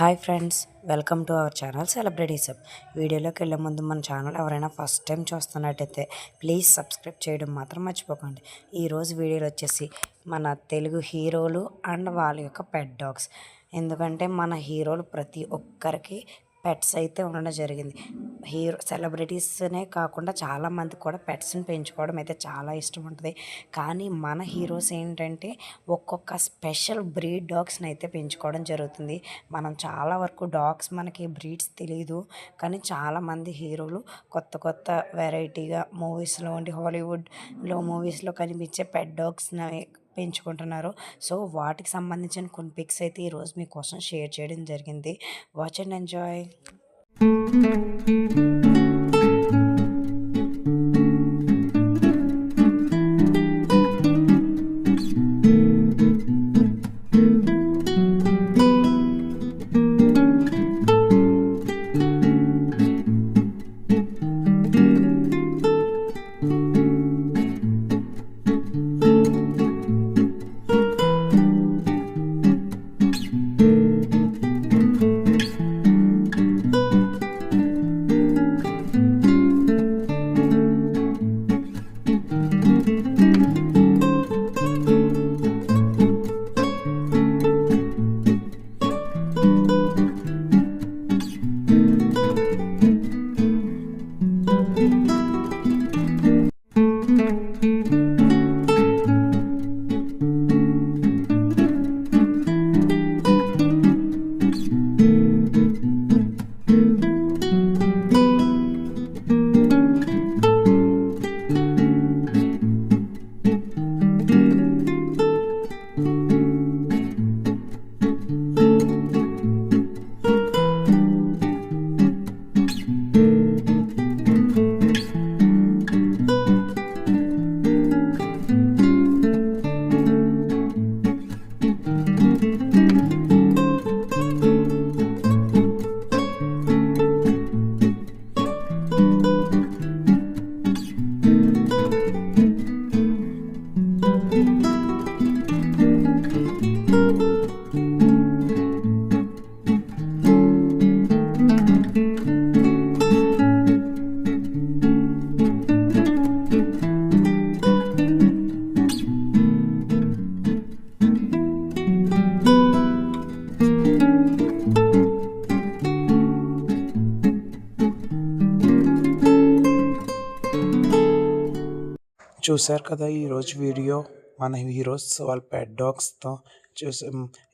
Hi friends welcome to our channel celebrities వీడియోలోకి వెళ్ళే ముందు మన ఛానల్ ఎవరైనా ఫస్ట్ టైం చూస్తున్నట్టయితే ప్లీజ్ సబ్స్క్రైబ్ చేయడం మాత్రం మర్చిపోకండి. ఈరోజు వీడియోలో వచ్చేసి మన తెలుగు హీరోలు అండ్ వాళ్ళ యొక్క పెట్ డాగ్స్. ఎందుకంటే మన హీరోలు ప్రతి ఒక్కరికి పెట్స్ అయితే ఉండడం జరిగింది. హీరో సెలబ్రిటీస్నే కాకుండా చాలామంది కూడా పెట్స్ని పెంచుకోవడం అయితే చాలా ఇష్టం ఉంటుంది. కానీ మన హీరోస్ ఏంటంటే ఒక్కొక్క స్పెషల్ బ్రీడ్ డాగ్స్ని అయితే పెంచుకోవడం జరుగుతుంది. మనం చాలా వరకు డాగ్స్ మనకి బ్రీడ్స్ తెలియదు కానీ చాలామంది హీరోలు కొత్త కొత్త వెరైటీగా మూవీస్లో ఉండి హాలీవుడ్లో మూవీస్లో కనిపించే పెట్ డాగ్స్ని పెంచుకుంటున్నారు. సో వాటికి సంబంధించిన కొన్ని పిక్స్ అయితే ఈరోజు మీకోసం షేర్ చేయడం జరిగింది. Watch and enjoy. చూశారు కదా ఈరోజు వీడియో? మన హీరోస్ వాళ్ళ పెట్ డాగ్స్తో చూసి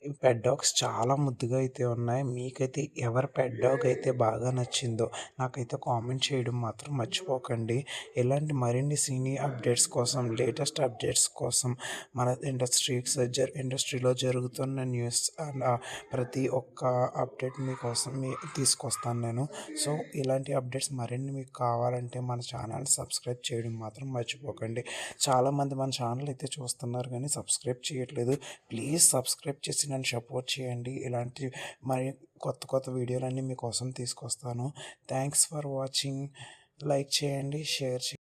ఈ పెట్ డాగ్స్ చాలా ముద్దుగా అయితే ఉన్నాయి. మీకైతే ఎవరి పెట్ డాగ్ అయితే బాగా నచ్చిందో నాకైతే కామెంట్ చేయడం మాత్రం మర్చిపోకండి. ఇలాంటి మరిన్ని సినీ అప్డేట్స్ కోసం లేటెస్ట్ అప్డేట్స్ కోసం మన ఇండస్ట్రీస్ జ ఇండస్ట్రీలో జరుగుతున్న న్యూస్ అండ్ ప్రతి ఒక్క అప్డేట్ మీకోసం మీ తీసుకొస్తాను నేను. సో ఇలాంటి అప్డేట్స్ మరిన్ని మీకు కావాలంటే మన ఛానల్ సబ్స్క్రైబ్ చేయడం మాత్రం మర్చిపోకండి. చాలామంది మన ఛానల్ అయితే చూస్తున్నారు కానీ సబ్స్క్రైబ్ చేయట్లేదు. ప్లీజ్ సబ్స్క్రైబ్ చేసి నన్ను సపోర్ట్ చేయండి. ఇలాంటి మరి కొత్త కొత్త వీడియోలన్నీ మీకోసం తీసుకొస్తాను. థ్యాంక్స్ ఫర్ వాచింగ్ లైక్ చేయండి షేర్ చేయండి.